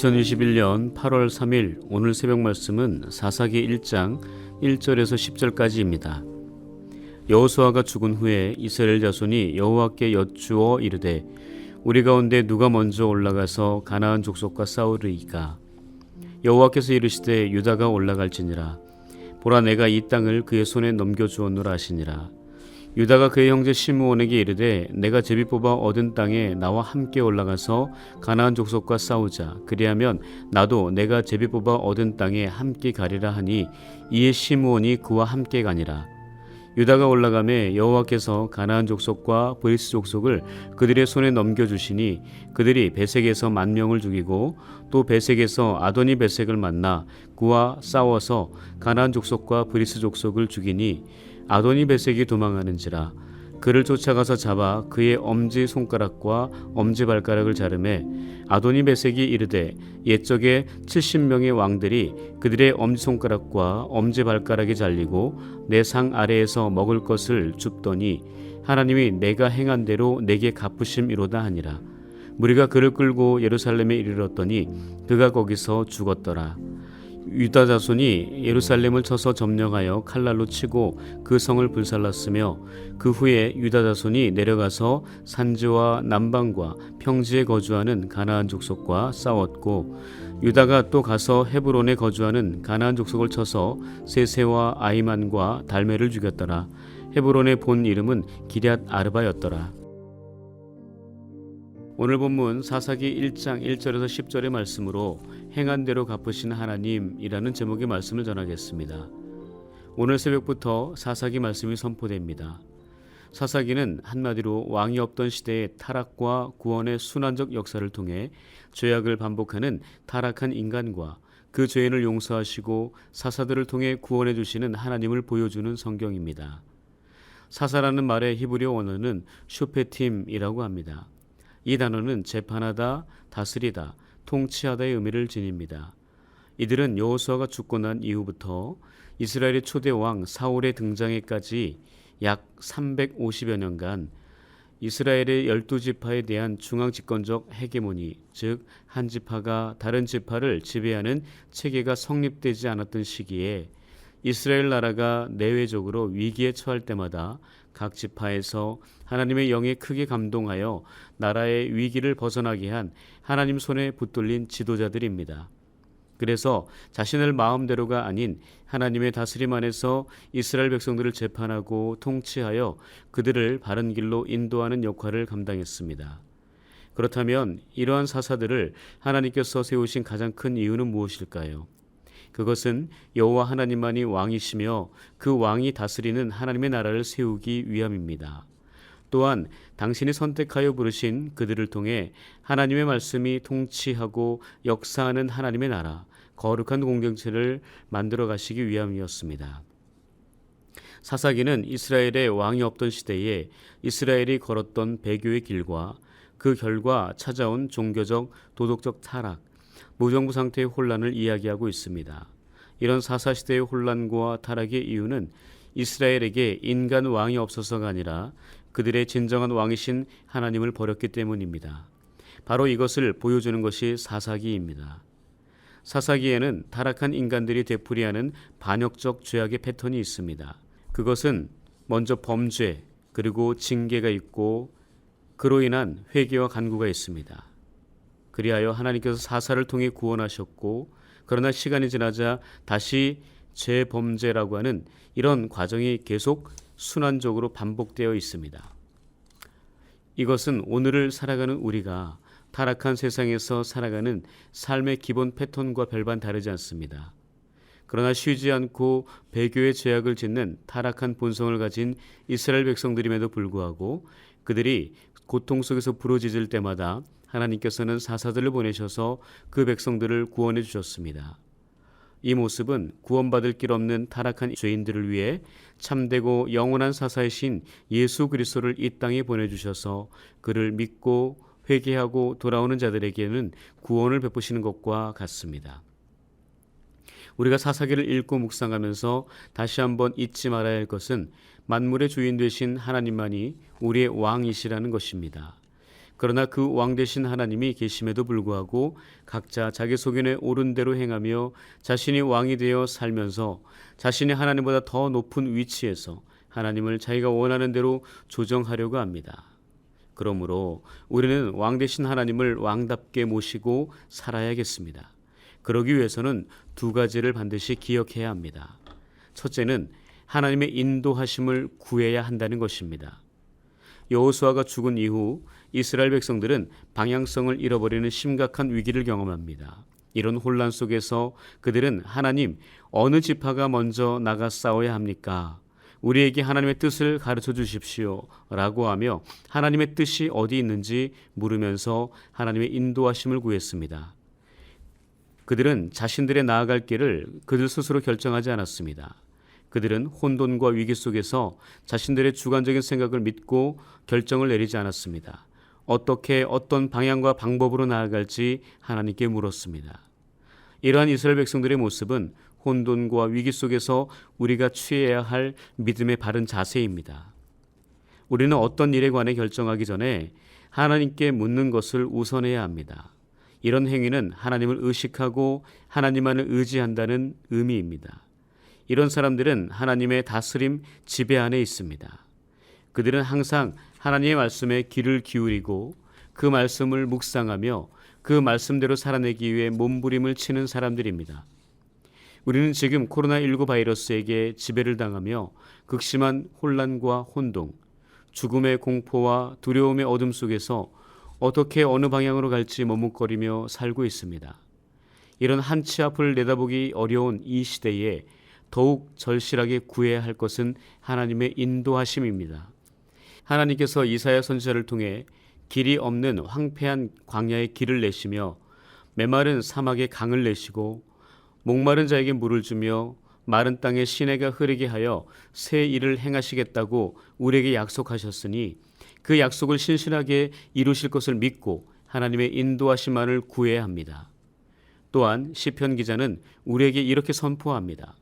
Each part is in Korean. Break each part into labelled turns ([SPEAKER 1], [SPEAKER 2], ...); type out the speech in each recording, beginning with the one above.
[SPEAKER 1] 2021년 8월 3일 오늘 새벽 말씀은 사사기 1장 1절에서 10절까지입니다. 여호수아가 죽은 후에 이스라엘 자손이 여호와께 여쭈어 이르되 우리 가운데 누가 먼저 올라가서 가나안 족속과 싸우리이까? 여호와께서 이르시되 유다가 올라갈지니라. 보라 내가 이 땅을 그의 손에 넘겨 주었노라 하시니라 유다가 그의 형제 시므온에게 이르되 내가 제비 뽑아 얻은 땅에 나와 함께 올라가서 가나안 족속과 싸우자. 그리하면 나도 내가 제비 뽑아 얻은 땅에 함께 가리라 하니 이에 시므온이 그와 함께 가니라 유다가 올라가매 여호와께서 가나안 족속과 브리스 족속을 그들의 손에 넘겨 주시니 그들이 베색에서 만 명을 죽이고 또 베색에서 아도니 베색을 만나 그와 싸워서 가나안 족속과 브리스 족속을 죽이니 아도니 베색이 도망하는지라 그를 쫓아가서 잡아 그의 엄지 손가락과 엄지 발가락을 자르매 아도니 베색이 이르되 옛적에 70명의 왕들이 그들의 엄지 손가락과 엄지 발가락이 잘리고 내 상 아래에서 먹을 것을 줍더니 하나님이 내가 행한 대로 내게 갚으심이로다 하니라. 무리가 그를 끌고 예루살렘에 이르렀더니 그가 거기서 죽었더라 유다 자손이 예루살렘을 쳐서 점령하여 칼날로 치고 그 성을 불살랐으며 그 후에 유다 자손이 내려가서 산지와 남방과 평지에 거주하는 가나안 족속과 싸웠고 유다가 또 가서 헤브론에 거주하는 가나안 족속을 쳐서 세세와 아이만과 달메를 죽였더라. 헤브론의 본 이름은 기럇 아르바였더라 오늘 본문 사사기 1장 1절에서 10절의 말씀으로 행한 대로 갚으신 하나님이라는 제목의 말씀을 전하겠습니다. 오늘 새벽부터 사사기 말씀이 선포됩니다. 사사기는 한마디로 왕이 없던 시대의 타락과 구원의 순환적 역사를 통해 죄악을 반복하는 타락한 인간과 그 죄인을 용서하시고 사사들을 통해 구원해 주시는 하나님을 보여주는 성경입니다. 사사라는 말의 히브리어 원어는 슈페팀이라고 합니다. 이 단어는 재판하다, 다스리다, 통치하다의 의미를 지닙니다. 이들은 여호수아가 죽고 난 이후부터 이스라엘의 초대 왕 사울의 등장에까지 약 350여 년간 이스라엘의 열두 지파에 대한 중앙 집권적 헤게모니, 즉 한 지파가 다른 지파를 지배하는 체계가 성립되지 않았던 시기에 이스라엘 나라가 내외적으로 위기에 처할 때마다 각 지파에서 하나님의 영에 크게 감동하여 나라의 위기를 벗어나게 한 하나님 손에 붙들린 지도자들입니다. 그래서 자신을 마음대로가 아닌 하나님의 다스림 안에서 이스라엘 백성들을 재판하고 통치하여 그들을 바른 길로 인도하는 역할을 감당했습니다. 그렇다면 이러한 사사들을 하나님께서 세우신 가장 큰 이유는 무엇일까요? 그것은 여호와 하나님만이 왕이시며 그 왕이 다스리는 하나님의 나라를 세우기 위함입니다. 또한 당신이 선택하여 부르신 그들을 통해 하나님의 말씀이 통치하고 역사하는 하나님의 나라, 거룩한 공동체를 만들어 가시기 위함이었습니다. 사사기는 이스라엘의 왕이 없던 시대에 이스라엘이 걸었던 배교의 길과 그 결과 찾아온 종교적, 도덕적 타락, 무정부 상태의 혼란을 이야기하고 있습니다. 이런 사사 시대의 혼란과 타락의 이유는 이스라엘에게 인간 왕이 없어서가 아니라 그들의 진정한 왕이신 하나님을 버렸기 때문입니다. 바로 이것을 보여주는 것이 사사기입니다. 사사기에는 타락한 인간들이 되풀이하는 반역적 죄악의 패턴이 있습니다. 그것은 먼저 범죄, 그리고 징계가 있고 그로 인한 회개와 간구가 있습니다. 그리하여 하나님께서 사사를 통해 구원하셨고 그러나 시간이 지나자 다시 재범죄라고 하는 이런 과정이 계속 순환적으로 반복되어 있습니다. 이것은 오늘을 살아가는 우리가 타락한 세상에서 살아가는 삶의 기본 패턴과 별반 다르지 않습니다. 그러나 쉬지 않고 배교의 죄악을 짓는 타락한 본성을 가진 이스라엘 백성들임에도 불구하고 그들이 고통 속에서 부러지질 때마다 하나님께서는 사사들을 보내셔서 그 백성들을 구원해 주셨습니다. 이 모습은 구원받을 길 없는 타락한 죄인들을 위해 참되고 영원한 사사이신 예수 그리스도를 이 땅에 보내주셔서 그를 믿고 회개하고 돌아오는 자들에게는 구원을 베푸시는 것과 같습니다. 우리가 사사기를 읽고 묵상하면서 다시 한번 잊지 말아야 할 것은 만물의 주인 되신 하나님만이 우리의 왕이시라는 것입니다. 그러나 그왕 되신 하나님이 계심에도 불구하고 각자 자기 소견에 옳은 대로 행하며 자신이 왕이 되어 살면서 자신이 하나님보다 더 높은 위치에서 하나님을 자기가 원하는 대로 조정하려고 합니다. 그러므로 우리는 왕 되신 하나님을 왕답게 모시고 살아야겠습니다. 그러기 위해서는 두 가지를 반드시 기억해야 합니다. 첫째는 하나님의 인도하심을 구해야 한다는 것입니다. 여호수아가 죽은 이후 이스라엘 백성들은 방향성을 잃어버리는 심각한 위기를 경험합니다. 이런 혼란 속에서 그들은 하나님 어느 지파가 먼저 나가 싸워야 합니까? 우리에게 하나님의 뜻을 가르쳐 주십시오. 라고 하며 하나님의 뜻이 어디 있는지 물으면서 하나님의 인도하심을 구했습니다. 그들은 자신들의 나아갈 길을 그들 스스로 결정하지 않았습니다. 그들은 혼돈과 위기 속에서 자신들의 주관적인 생각을 믿고 결정을 내리지 않았습니다. 어떻게 어떤 방향과 방법으로 나아갈지 하나님께 물었습니다. 이러한 이스라엘 백성들의 모습은 혼돈과 위기 속에서 우리가 취해야 할 믿음의 바른 자세입니다. 우리는 어떤 일에 관해 결정하기 전에 하나님께 묻는 것을 우선해야 합니다. 이런 행위는 하나님을 의식하고 하나님만을 의지한다는 의미입니다. 이런 사람들은 하나님의 다스림 지배 안에 있습니다. 그들은 항상 하나님의 말씀에 귀를 기울이고 그 말씀을 묵상하며 그 말씀대로 살아내기 위해 몸부림을 치는 사람들입니다. 우리는 지금 코로나19 바이러스에게 지배를 당하며 극심한 혼란과 혼동, 죽음의 공포와 두려움의 어둠 속에서 어떻게 어느 방향으로 갈지 머뭇거리며 살고 있습니다. 이런 한치 앞을 내다보기 어려운 이 시대에 더욱 절실하게 구해야 할 것은 하나님의 인도하심입니다. 하나님께서 이사야 선지자를 통해 길이 없는 황폐한 광야의 길을 내시며 메마른 사막에 강을 내시고 목마른 자에게 물을 주며 마른 땅에 시내가 흐르게 하여 새 일을 행하시겠다고 우리에게 약속하셨으니 그 약속을 신실하게 이루실 것을 믿고 하나님의 인도하심만을 구해야 합니다. 또한 시편 기자는 우리에게 이렇게 선포합니다.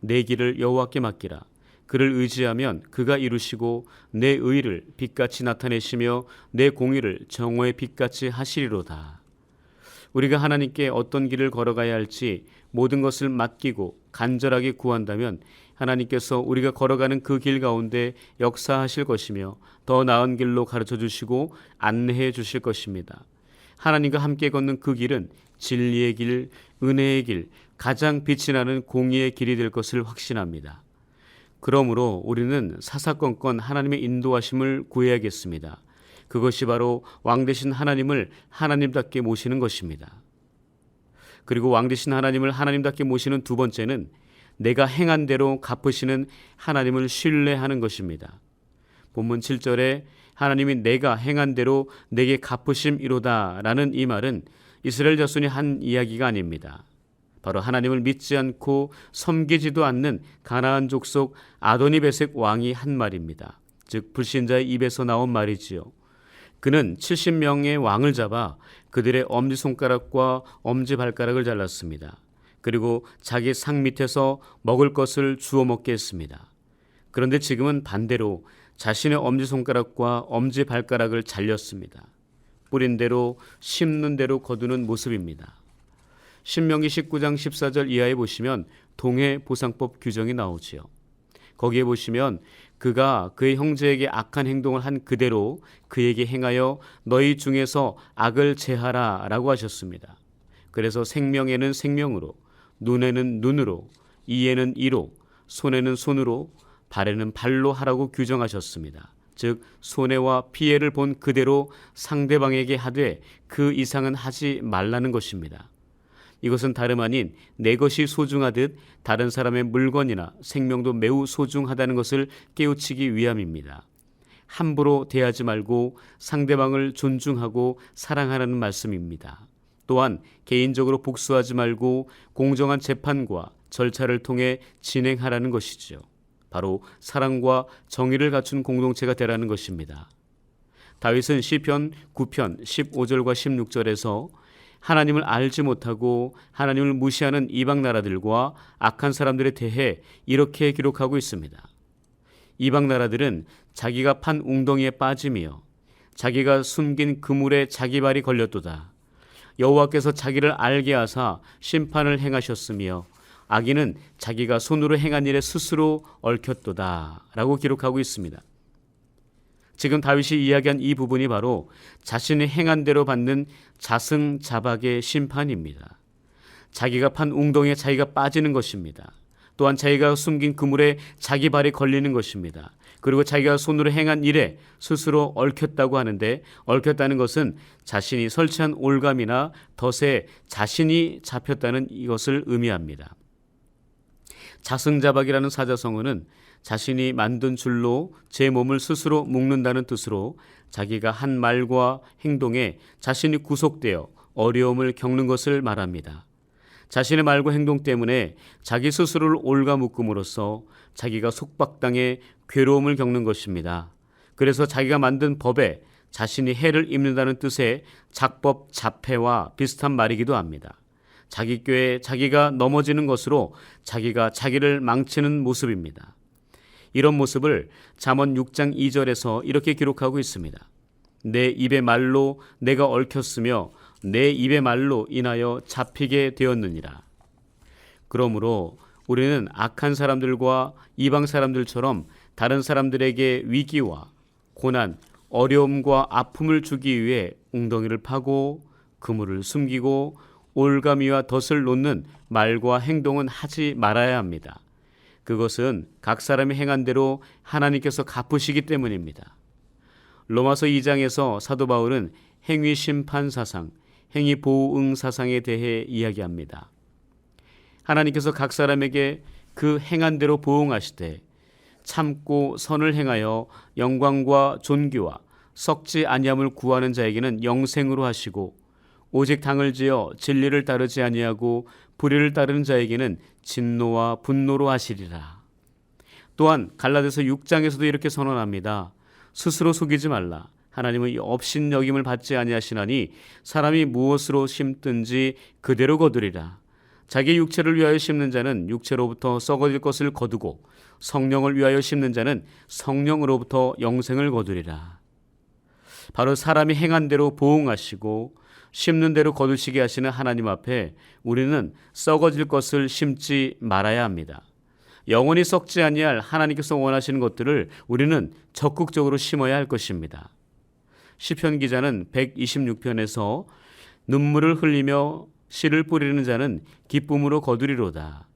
[SPEAKER 1] 내 길을 여호와께 맡기라. 그를 의지하면 그가 이루시고 내 의를 빛같이 나타내시며 내 공의를 정오의 빛같이 하시리로다. 우리가 하나님께 어떤 길을 걸어가야 할지 모든 것을 맡기고 간절하게 구한다면 하나님께서 우리가 걸어가는 그 길 가운데 역사하실 것이며 더 나은 길로 가르쳐 주시고 안내해 주실 것입니다. 하나님과 함께 걷는 그 길은 진리의 길, 은혜의 길, 가장 빛이 나는 공의의 길이 될 것을 확신합니다. 그러므로 우리는 사사건건 하나님의 인도하심을 구해야겠습니다. 그것이 바로 왕 대신 하나님을 하나님답게 모시는 것입니다. 그리고 왕 대신 하나님을 하나님답게 모시는 두 번째는 내가 행한 대로 갚으시는 하나님을 신뢰하는 것입니다. 본문 7절에 하나님이 내가 행한 대로 내게 갚으심이로다라는 이 말은 이스라엘 자손이 한 이야기가 아닙니다. 바로 하나님을 믿지 않고 섬기지도 않는 가나안 족속 아도니베색 왕이 한 말입니다. 즉 불신자의 입에서 나온 말이지요. 그는 70명의 왕을 잡아 그들의 엄지 손가락과 엄지 발가락을 잘랐습니다. 그리고 자기 상 밑에서 먹을 것을 주워 먹게 했습니다. 그런데 지금은 반대로 자신의 엄지 손가락과 엄지 발가락을 잘렸습니다. 뿌린 대로 심는 대로 거두는 모습입니다. 신명기 19장 14절 이하에 보시면 동해 보상법 규정이 나오지요. 거기에 보시면 그가 그의 형제에게 악한 행동을 한 그대로 그에게 행하여 너희 중에서 악을 제하라 라고 하셨습니다. 그래서 생명에는 생명으로, 눈에는 눈으로, 이에는 이로, 손에는 손으로, 발에는 발로 하라고 규정하셨습니다. 즉 손해와 피해를 본 그대로 상대방에게 하되 그 이상은 하지 말라는 것입니다. 이것은 다름 아닌 내 것이 소중하듯 다른 사람의 물건이나 생명도 매우 소중하다는 것을 깨우치기 위함입니다. 함부로 대하지 말고 상대방을 존중하고 사랑하라는 말씀입니다. 또한 개인적으로 복수하지 말고 공정한 재판과 절차를 통해 진행하라는 것이죠. 바로 사랑과 정의를 갖춘 공동체가 되라는 것입니다. 다윗은 시편 9편 15절과 16절에서 하나님을 알지 못하고 하나님을 무시하는 이방 나라들과 악한 사람들에 대해 이렇게 기록하고 있습니다. 이방 나라들은 자기가 판 웅덩이에 빠짐이요 자기가 숨긴 그물에 자기 발이 걸렸도다. 여호와께서 자기를 알게 하사 심판을 행하셨으며 악인은 자기가 손으로 행한 일에 스스로 얽혔도다라고 기록하고 있습니다. 지금 다윗이 이야기한 이 부분이 바로 자신이 행한 대로 받는 자승자박의 심판입니다. 자기가 판 웅덩이에 자기가 빠지는 것입니다. 또한 자기가 숨긴 그물에 자기 발이 걸리는 것입니다. 그리고 자기가 손으로 행한 일에 스스로 얽혔다고 하는데 얽혔다는 것은 자신이 설치한 올감이나 덫에 자신이 잡혔다는 이것을 의미합니다. 자승자박이라는 사자성어는 자신이 만든 줄로 제 몸을 스스로 묶는다는 뜻으로 자기가 한 말과 행동에 자신이 구속되어 어려움을 겪는 것을 말합니다. 자신의 말과 행동 때문에 자기 스스로를 올가묶음으로써 자기가 속박당해 괴로움을 겪는 것입니다. 그래서 자기가 만든 법에 자신이 해를 입는다는 뜻의 작법 자폐와 비슷한 말이기도 합니다. 자기 꾀에 자기가 넘어지는 것으로 자기가 자기를 망치는 모습입니다. 이런 모습을 잠언 6장 2절에서 이렇게 기록하고 있습니다. 내 입의 말로 내가 얽혔으며 내 입의 말로 인하여 잡히게 되었느니라. 그러므로 우리는 악한 사람들과 이방 사람들처럼 다른 사람들에게 위기와 고난, 어려움과 아픔을 주기 위해 웅덩이를 파고 그물을 숨기고 올가미와 덫을 놓는 말과 행동은 하지 말아야 합니다. 그것은 각 사람이 행한 대로 하나님께서 갚으시기 때문입니다. 로마서 2장에서 사도 바울은 행위 심판 사상, 행위 보응 사상에 대해 이야기합니다. 하나님께서 각 사람에게 그 행한 대로 보응하시되 참고 선을 행하여 영광과 존귀와 썩지 아니함을 구하는 자에게는 영생으로 하시고 오직 당을 지어 진리를 따르지 아니하고 불의를 따르는 자에게는 진노와 분노로 하시리라. 또한 갈라디아서 6장에서도 이렇게 선언합니다. 스스로 속이지 말라. 하나님은 업신 여김을 받지 아니하시나니 사람이 무엇으로 심든지 그대로 거두리라. 자기 육체를 위하여 심는 자는 육체로부터 썩어질 것을 거두고 성령을 위하여 심는 자는 성령으로부터 영생을 거두리라. 바로 사람이 행한 대로 보응하시고 심는 대로 거두시게 하시는 하나님 앞에 우리는 썩어질 것을 심지 말아야 합니다. 영원히 썩지 아니할 하나님께서 원하시는 것들을 우리는 적극적으로 심어야 할 것입니다. 시편 기자는 126편에서 눈물을 흘리며 씨를 뿌리는 자는 기쁨으로 거두리로다.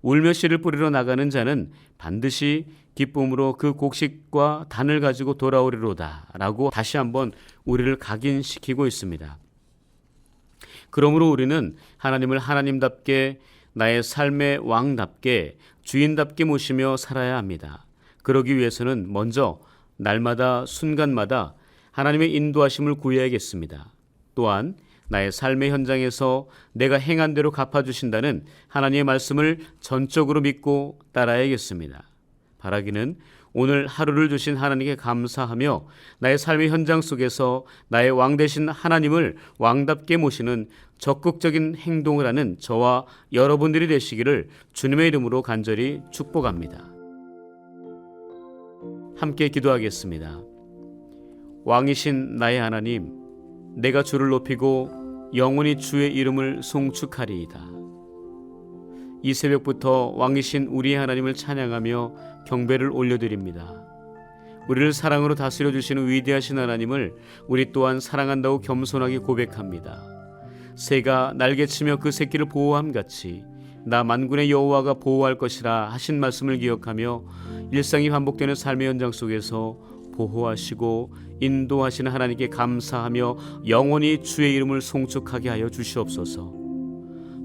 [SPEAKER 1] 울며 씨를 뿌리러 나가는 자는 반드시 기쁨으로 그 곡식과 단을 가지고 돌아오리로다. 라고 다시 한번 우리를 각인시키고 있습니다. 그러므로 우리는 하나님을 하나님답게 나의 삶의 왕답게 주인답게 모시며 살아야 합니다. 그러기 위해서는 먼저 날마다 순간마다 하나님의 인도하심을 구해야겠습니다. 또한 나의 삶의 현장에서 내가 행한 대로 갚아 주신다는 하나님의 말씀을 전적으로 믿고 따라야겠습니다. 바라기는 오늘 하루를 주신 하나님께 감사하며 나의 삶의 현장 속에서 나의 왕 되신 하나님을 왕답게 모시는 적극적인 행동을 하는 저와 여러분들이 되시기를 주님의 이름으로 간절히 축복합니다. 함께 기도하겠습니다. 왕이신 나의 하나님, 내가 주를 높이고 영원히 주의 이름을 송축하리이다. 이 새벽부터 왕이신 우리의 하나님을 찬양하며 경배를 올려드립니다. 우리를 사랑으로 다스려 주시는 위대하신 하나님을 우리 또한 사랑한다고 겸손하게 고백합니다. 새가 날개치며 그 새끼를 보호함 같이 나 만군의 여호와가 보호할 것이라 하신 말씀을 기억하며 일상이 반복되는 삶의 현장 속에서 보호하시고 인도하시는 하나님께 감사하며 영원히 주의 이름을 송축하게 하여 주시옵소서.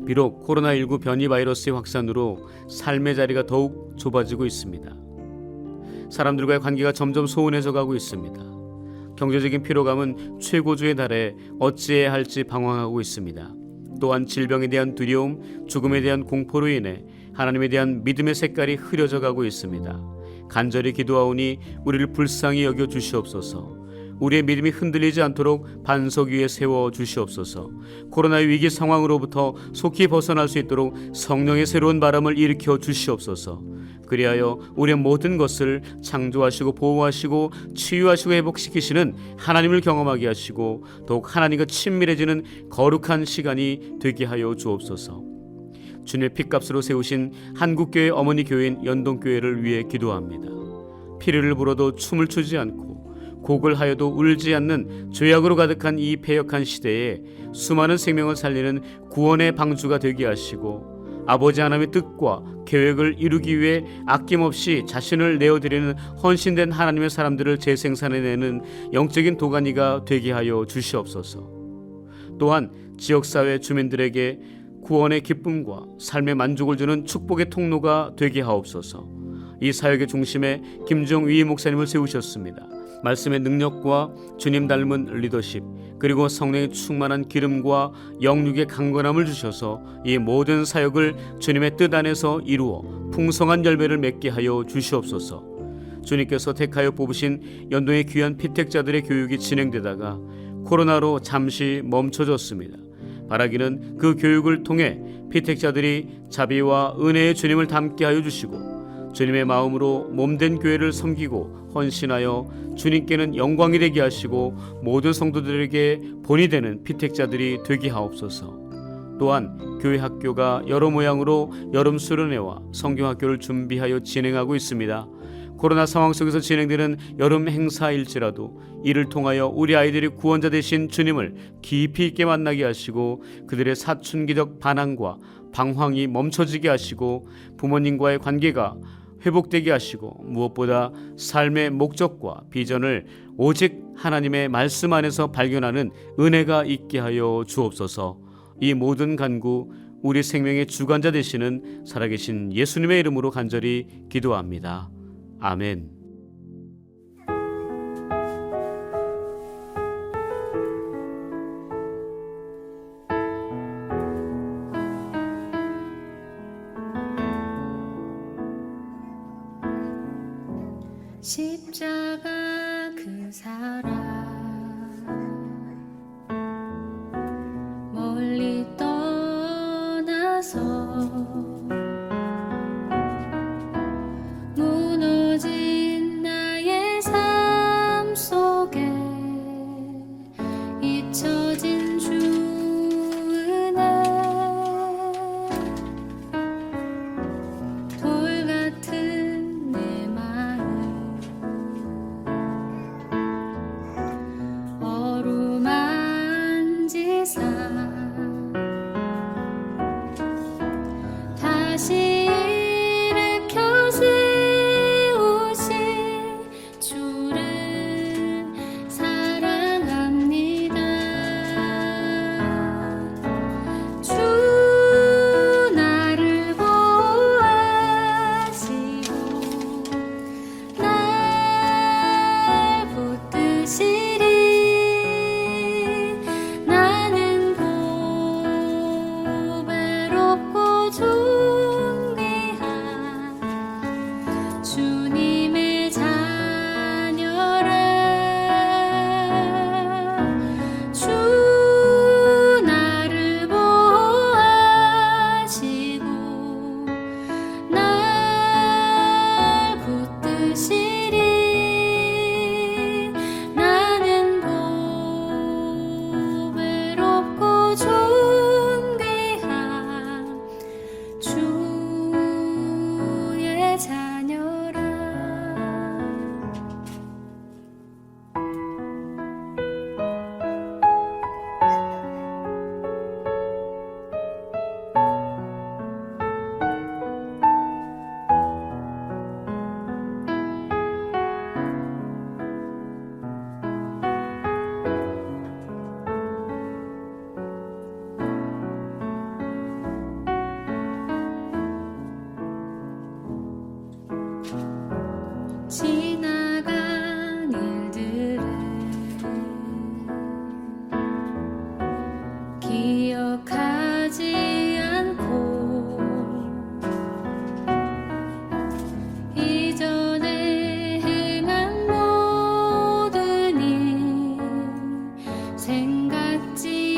[SPEAKER 1] 비록 코로나19 변이 바이러스의 확산으로 삶의 자리가 더욱 좁아지고 있습니다. 사람들과의 관계가 점점 소원해져 가고 있습니다. 경제적인 피로감은 최고조에 달해 어찌해야 할지 방황하고 있습니다. 또한 질병에 대한 두려움, 죽음에 대한 공포로 인해 하나님에 대한 믿음의 색깔이 흐려져 가고 있습니다. 간절히 기도하오니 우리를 불쌍히 여겨 주시옵소서. 우리의 믿음이 흔들리지 않도록 반석 위에 세워 주시옵소서. 코로나 위기 상황으로부터 속히 벗어날 수 있도록 성령의 새로운 바람을 일으켜 주시옵소서. 그리하여 우리의 모든 것을 창조하시고 보호하시고 치유하시고 회복시키시는 하나님을 경험하게 하시고 더욱 하나님과 친밀해지는 거룩한 시간이 되게 하여 주옵소서. 주님의 피값으로 세우신 한국교회 어머니 교회인 연동교회를 위해 기도합니다. 피리를 불어도 춤을 추지 않고 곡을 하여도 울지 않는 죄악으로 가득한 이 패역한 시대에 수많은 생명을 살리는 구원의 방주가 되게 하시고 아버지 하나님의 뜻과 계획을 이루기 위해 아낌없이 자신을 내어드리는 헌신된 하나님의 사람들을 재생산해내는 영적인 도가니가 되게 하여 주시옵소서. 또한 지역사회 주민들에게 구원의 기쁨과 삶의 만족을 주는 축복의 통로가 되게 하옵소서. 이 사역의 중심에 김정위 목사님을 세우셨습니다. 말씀의 능력과 주님 닮은 리더십 그리고 성령의 충만한 기름과 영육의 강건함을 주셔서 이 모든 사역을 주님의 뜻 안에서 이루어 풍성한 열매를 맺게 하여 주시옵소서. 주님께서 택하여 뽑으신 연동의 귀한 피택자들의 교육이 진행되다가 코로나로 잠시 멈춰졌습니다. 바라기는 그 교육을 통해 피택자들이 자비와 은혜의 주님을 닮게 하여 주시고 주님의 마음으로 몸된 교회를 섬기고 헌신하여 주님께는 영광이 되게 하시고 모든 성도들에게 본이 되는 피택자들이 되게 하옵소서. 또한 교회 학교가 여러 모양으로 여름 수련회와 성경 학교를 준비하여 진행하고 있습니다. 코로나 상황 속에서 진행되는 여름 행사일지라도 이를 통하여 우리 아이들이 구원자 되신 주님을 깊이 있게 만나게 하시고 그들의 사춘기적 반항과 방황이 멈춰지게 하시고 부모님과의 관계가 회복되게 하시고 무엇보다 삶의 목적과 비전을 오직 하나님의 말씀 안에서 발견하는 은혜가 있게 하여 주옵소서. 이 모든 간구 우리 생명의 주관자 되시는 살아계신 예수님의 이름으로 간절히 기도합니다. 아멘.
[SPEAKER 2] 같지